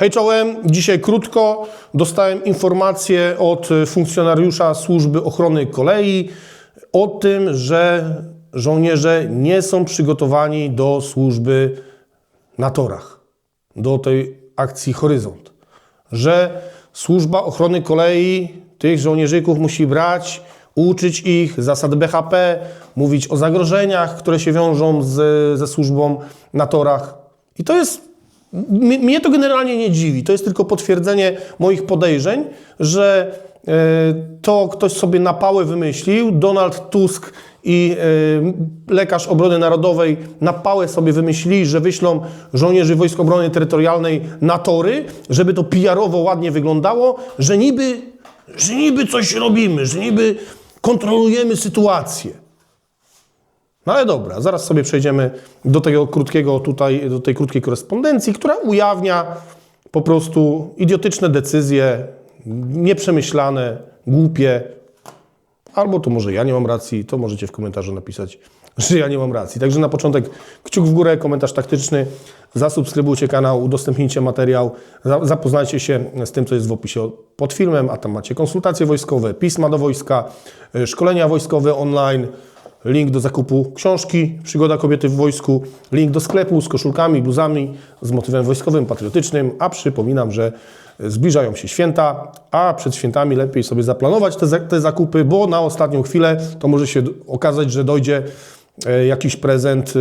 Hej czołem, dzisiaj krótko. Dostałem informację od y, funkcjonariusza Służby Ochrony Kolei o tym, że żołnierze nie są przygotowani do służby na torach, do tej akcji Horyzont. Że Służba Ochrony Kolei tych żołnierzyków musi brać, uczyć ich zasad BHP, mówić o zagrożeniach, które się wiążą z, ze służbą na torach. I to jest mnie to generalnie nie dziwi. To jest tylko potwierdzenie moich podejrzeń, że e, to ktoś sobie na pałę wymyślił. Donald Tusk i e, lekarz obrony narodowej na pałę sobie wymyślili, że wyślą żołnierzy Wojsk Obrony Terytorialnej na tory, żeby to PR-owo ładnie wyglądało, że niby, że niby coś robimy, że niby kontrolujemy sytuację. No ale dobra, zaraz sobie przejdziemy do tego krótkiego tutaj, do tej krótkiej korespondencji, która ujawnia po prostu idiotyczne decyzje, nieprzemyślane, głupie. Albo to może ja nie mam racji, to możecie w komentarzu napisać, że ja nie mam racji. Także na początek kciuk w górę, komentarz taktyczny, zasubskrybujcie kanał, udostępnijcie materiał, za- zapoznajcie się z tym, co jest w opisie pod filmem, a tam macie konsultacje wojskowe, pisma do wojska, y, szkolenia wojskowe online, link do zakupu książki Przygoda kobiety w wojsku, link do sklepu z koszulkami, bluzami z motywem wojskowym, patriotycznym, a przypominam, że zbliżają się święta, a przed świętami lepiej sobie zaplanować te, te zakupy, bo na ostatnią chwilę to może się okazać, że dojdzie e, jakiś prezent e,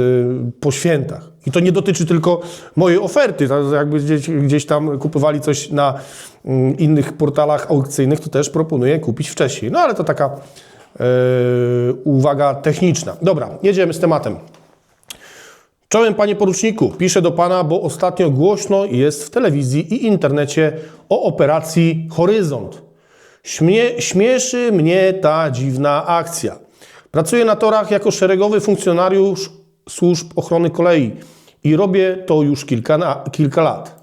po świętach. I to nie dotyczy tylko mojej oferty. Jakby gdzieś, gdzieś tam kupowali coś na mm, innych portalach aukcyjnych, to też proponuję kupić wcześniej. No ale to taka uwaga techniczna. Dobra, jedziemy z tematem. Czołem panie poruczniku, piszę do pana, bo ostatnio głośno jest w telewizji i internecie o operacji Horyzont. Śmie śmieszy mnie ta dziwna akcja. Pracuję na torach jako szeregowy funkcjonariusz służb ochrony kolei i robię to już kilka, kilka lat.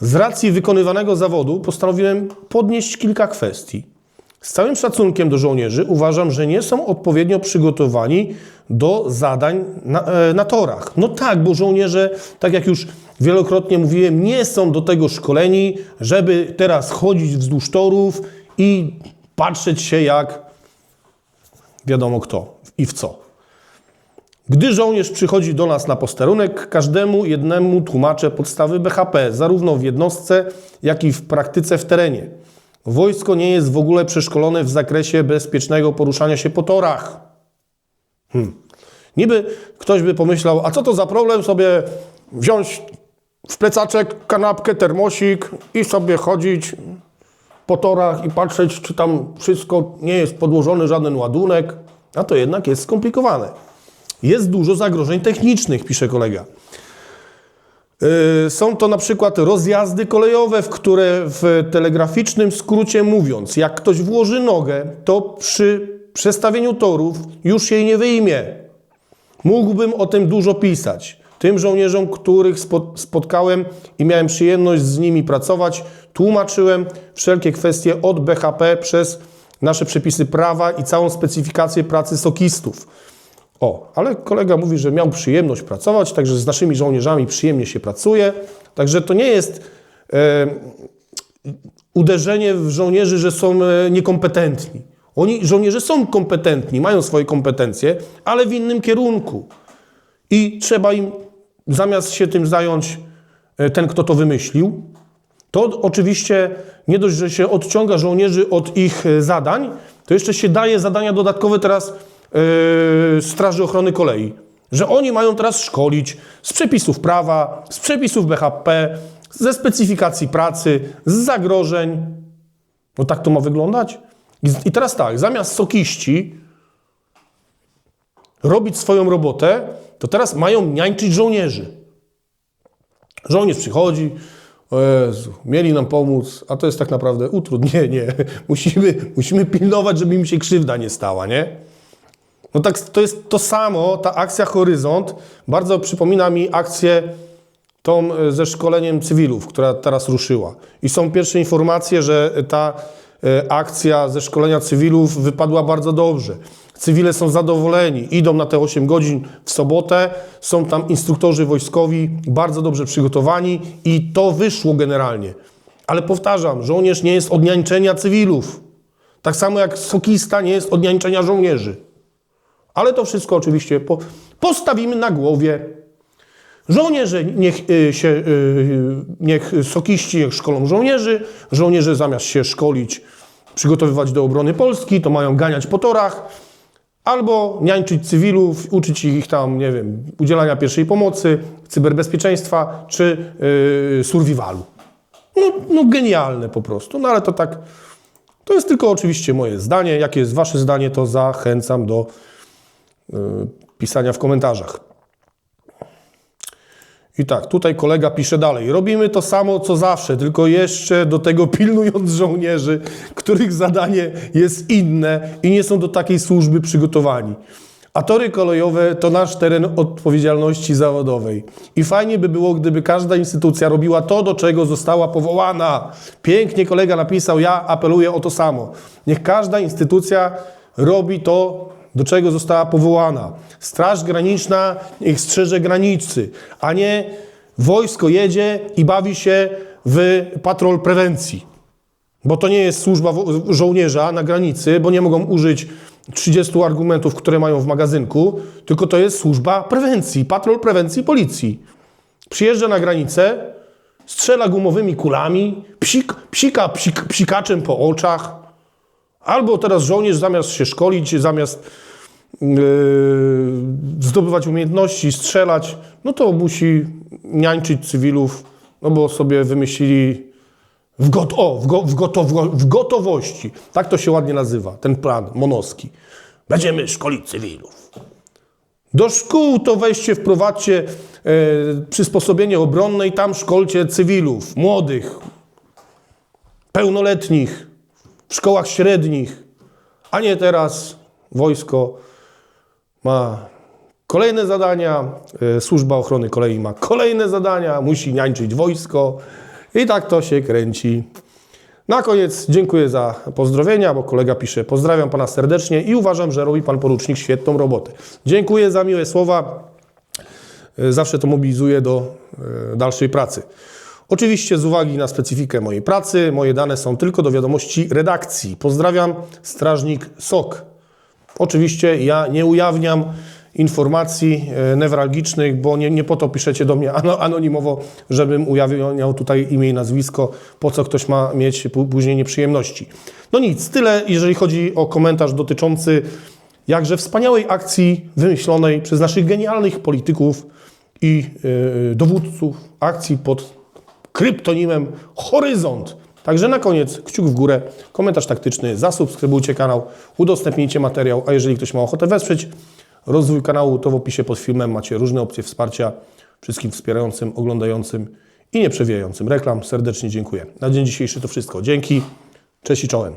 Z racji wykonywanego zawodu postanowiłem podnieść kilka kwestii. Z całym szacunkiem do żołnierzy uważam, że nie są odpowiednio przygotowani do zadań na, e, na torach. No tak, bo żołnierze, tak jak już wielokrotnie mówiłem, nie są do tego szkoleni, żeby teraz chodzić wzdłuż torów i patrzeć się jak wiadomo kto i w co. Gdy żołnierz przychodzi do nas na posterunek, każdemu jednemu tłumaczę podstawy BHP, zarówno w jednostce, jak i w praktyce w terenie. Wojsko nie jest w ogóle przeszkolone w zakresie bezpiecznego poruszania się po torach. Hmm. Niby ktoś by pomyślał, a co to za problem sobie wziąć w plecaczek kanapkę, termosik i sobie chodzić po torach i patrzeć, czy tam wszystko nie jest podłożony żaden ładunek. A to jednak jest skomplikowane. Jest dużo zagrożeń technicznych, pisze kolega. Yy, Są to na przykład rozjazdy kolejowe, w które w telegraficznym skrócie mówiąc, jak ktoś włoży nogę, to przy przestawieniu torów już jej nie wyjmie. Mógłbym o tym dużo pisać. Tym żołnierzom, których spo- spotkałem i miałem przyjemność z nimi pracować, tłumaczyłem wszelkie kwestie od BHP przez nasze przepisy prawa i całą specyfikację pracy sokistów. O, ale kolega mówi, że miał przyjemność pracować, także z naszymi żołnierzami przyjemnie się pracuje. Także to nie jest e, uderzenie w żołnierzy, że są e, niekompetentni. Oni, żołnierze są kompetentni, mają swoje kompetencje, ale w innym kierunku. I trzeba im, zamiast się tym zająć e, ten, kto to wymyślił, to oczywiście nie dość, że się odciąga żołnierzy od ich e, zadań, to jeszcze się daje zadania dodatkowe teraz yy, Straży Ochrony Kolei. Że oni mają teraz szkolić z przepisów prawa, z przepisów BHP, ze specyfikacji pracy, z zagrożeń. No tak to ma wyglądać? I, i teraz tak, zamiast sokiści robić swoją robotę, to teraz mają niańczyć żołnierzy. Żołnierz przychodzi, Jezu, mieli nam pomóc, a to jest tak naprawdę utrudnienie. Musimy, musimy pilnować, żeby im się krzywda nie stała, nie? No tak, to jest to samo, ta akcja Horyzont bardzo przypomina mi akcję tą e, ze szkoleniem cywilów, która teraz ruszyła. I są pierwsze informacje, że ta e, akcja ze szkolenia cywilów wypadła bardzo dobrze. Cywile są zadowoleni, idą na te 8 godzin w sobotę, są tam instruktorzy wojskowi bardzo dobrze przygotowani i to wyszło generalnie. Ale powtarzam, żołnierz nie jest od niańczenia cywilów. Tak samo jak sokista nie jest od niańczenia żołnierzy. Ale to wszystko oczywiście po, postawimy na głowie. Żołnierze niech y, się, y, niech sokiści niech szkolą żołnierzy, żołnierze zamiast się szkolić, przygotowywać do obrony Polski, to mają ganiać po torach, albo niańczyć cywilów, uczyć ich tam, nie wiem, udzielania pierwszej pomocy, cyberbezpieczeństwa czy yy, survivalu. No, no genialne po prostu, no ale to tak, to jest tylko oczywiście moje zdanie. Jakie jest wasze zdanie, to zachęcam do pisania w komentarzach. I tak, tutaj kolega pisze dalej. Robimy to samo co zawsze, tylko jeszcze do tego pilnując żołnierzy, których zadanie jest inne i nie są do takiej służby przygotowani. A tory kolejowe to nasz teren odpowiedzialności zawodowej. I fajnie by było, gdyby każda instytucja robiła to, do czego została powołana. Pięknie kolega napisał, ja apeluję o to samo. Niech każda instytucja robi to, do czego została powołana. Straż Graniczna niech strzeże granicy, a nie wojsko jedzie i bawi się w patrol prewencji. Bo to nie jest służba żołnierza na granicy, bo nie mogą użyć 30 argumentów, które mają w magazynku, tylko to jest służba prewencji, patrol prewencji policji. Przyjeżdża na granicę, strzela gumowymi kulami, psik, psika psik, psikaczem po oczach, Albo teraz żołnierz zamiast się szkolić, zamiast yy, zdobywać umiejętności, strzelać, no to musi niańczyć cywilów, no bo sobie wymyślili w, got o, w, go w, w gotowości. Tak to się ładnie nazywa, ten plan monowski. Będziemy szkolić cywilów. Do szkół to weźcie, wprowadźcie e, przysposobienie obronne i tam szkolcie cywilów, młodych, pełnoletnich, w szkołach średnich, a nie teraz wojsko ma kolejne zadania, e, służba ochrony kolei ma kolejne zadania, musi niańczyć wojsko i tak to się kręci. Na koniec dziękuję za pozdrowienia, bo kolega pisze: Pozdrawiam pana serdecznie i uważam, że robi pan porucznik świetną robotę. Dziękuję za miłe słowa. E, Zawsze to mobilizuje do e, dalszej pracy. Oczywiście z uwagi na specyfikę mojej pracy, moje dane są tylko do wiadomości redakcji. Pozdrawiam, strażnik SOK. Oczywiście ja nie ujawniam informacji e, newralgicznych, bo nie, nie po to piszecie do mnie ano- anonimowo, żebym ujawniał tutaj imię i nazwisko, po co ktoś ma mieć pó- później nieprzyjemności. No nic, tyle jeżeli chodzi o komentarz dotyczący jakże wspaniałej akcji wymyślonej przez naszych genialnych polityków i yy, dowódców akcji pod kryptonimem Horyzont. Także na koniec kciuk w górę, komentarz taktyczny, zasubskrybujcie kanał, udostępnijcie materiał, a jeżeli ktoś ma ochotę wesprzeć rozwój kanału, to w opisie pod filmem macie różne opcje wsparcia wszystkim wspierającym, oglądającym i nie przewijającym reklam. Serdecznie dziękuję. Na dzień dzisiejszy to wszystko. Dzięki, cześć i czołem.